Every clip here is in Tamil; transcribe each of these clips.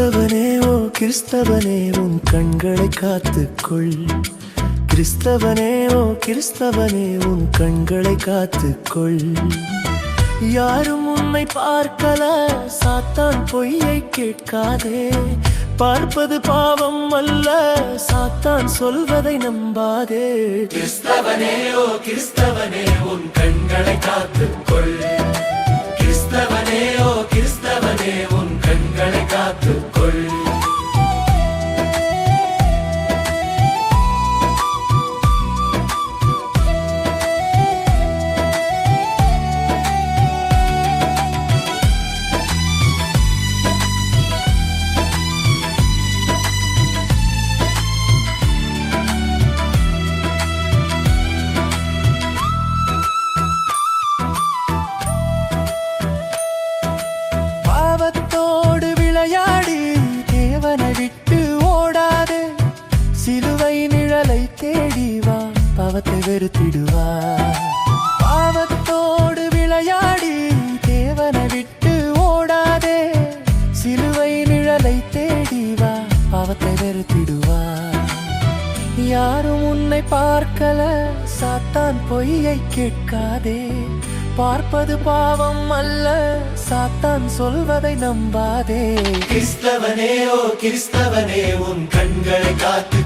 கிறிஸ்தவனே ஓ கிறிஸ்தவனே உன் கண்களை காத்துக்கொள். கிறிஸ்தவனே ஓ கிறிஸ்தவனே உன் கண்களை காத்துக்கொள். யாரும் உன்னை பார்க்கல சாத்தான் பொய்யை கேட்காதே. பார்ப்பது பாவம் அல்ல சாத்தான் சொல்வதை நம்பாதே. கிறிஸ்தவனே ஓ கிறிஸ்தவனே உன் கண்களை காத்துக்கொள். கிறிஸ்தவனே ஓ கிறிஸ்தவனே பாவத்தை வெறுத்திடுவா. பாவத்தோடு விளையாடி தேவனை விட்டு ஓடாதே. சிலுவை நிழலை தேடிவா பாவத்தை வெறுத்திடுவா. யாரும் உன்னை பார்க்கல சாத்தான் பொய்யை கேட்காதே. பார்ப்பது பாவம் அல்ல சாத்தான் சொல்வதை நம்பாதே. கிறிஸ்தவனே ஓ கிறிஸ்தவனே உன் கண்களை காத்து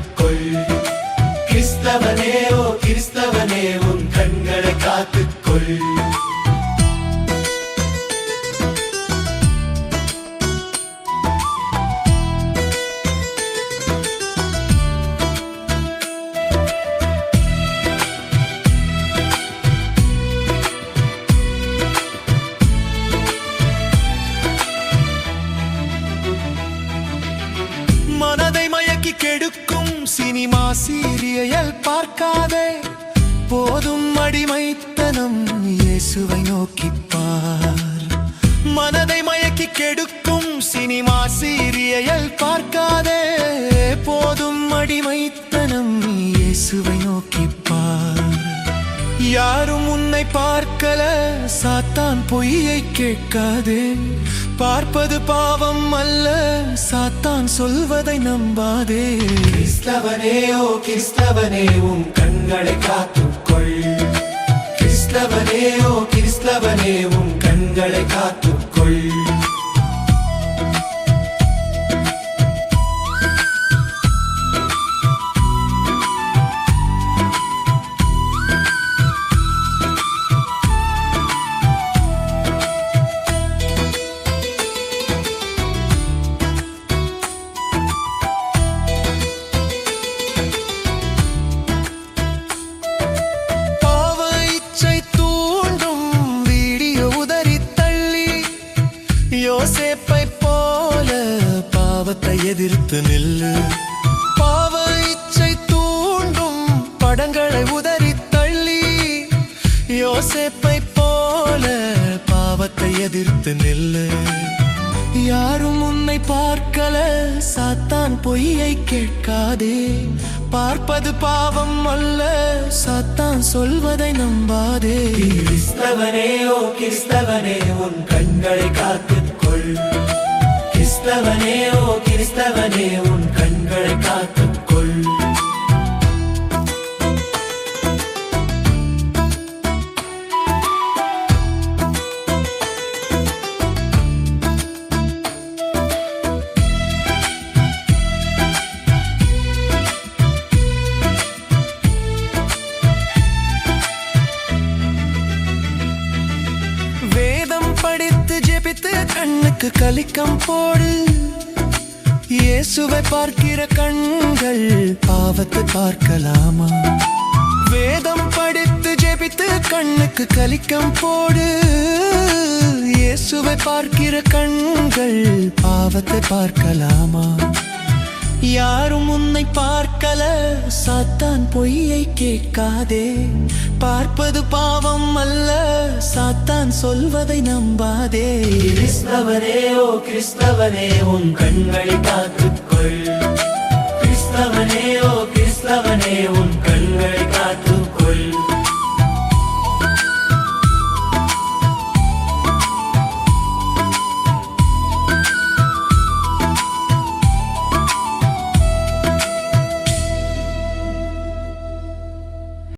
கெடுக்கும் சினிமா சீரியல் பார்க்காதே. போதும் அடிமை அடிமைத்தனம் இயேசுவை நோக்கிப்பார். மனதை மயக்கி கெடுக்கும் சினிமா சீரியல் பார்க்காதே. போதும் அடிமைத்தனம் இயேசுவை நோக்கிப்பார். யாரும் உன்னை பார்க்கல சாத்தான் பொய்யை கேட்காதே. பார்ப்பது பாவம் அல்ல சாத்தான் சொல்வதை நம்பாதே. கிறிஸ்தவனே ஓ கிறிஸ்தவனே உன் கண்களை காத்து எடுத்து நில்லு. பாவ இச்சை தூண்டும் படங்களை உதறி தள்ளி. யோசேப்பை போல பாவத்தை எதிர்த்து நில்லு. யாரும் உன்னை பார்க்கல சாத்தான் பொய்யை கேட்காதே. பார்ப்பது பாவம் அல்ல சாத்தான் சொல்வதை நம்பாதே. கிறிஸ்தவனே ஓ கிறிஸ்தவனே உன் கண்களை காத்து கிறிஸ்தவனே ஓ கிறிஸ்தவனே உன் கண்களை காத்துக்கொள். கண்ணுக்கு கலிக்கம் போடு. இயேசுவை பார்க்கிற கண்கள் பாவத்தை பார்க்கலாமா? வேதம் படித்து ஜெபித்து கண்ணுக்கு கலிக்கம் போடு. இயேசுவை பார்க்கிற கண்கள் பாவத்தை பார்க்கலாமா? யாரும் உன்னை பார்க்கல. சாத்தான் பொய்யை கேட்காதே. பார்ப்பது பாவம் அல்ல. சாத்தான் சொல்வதை நம்பாதே. கிறிஸ்தவனே ஓ கிறிஸ்தவனே உன் கண்களை காத்துக்கொள்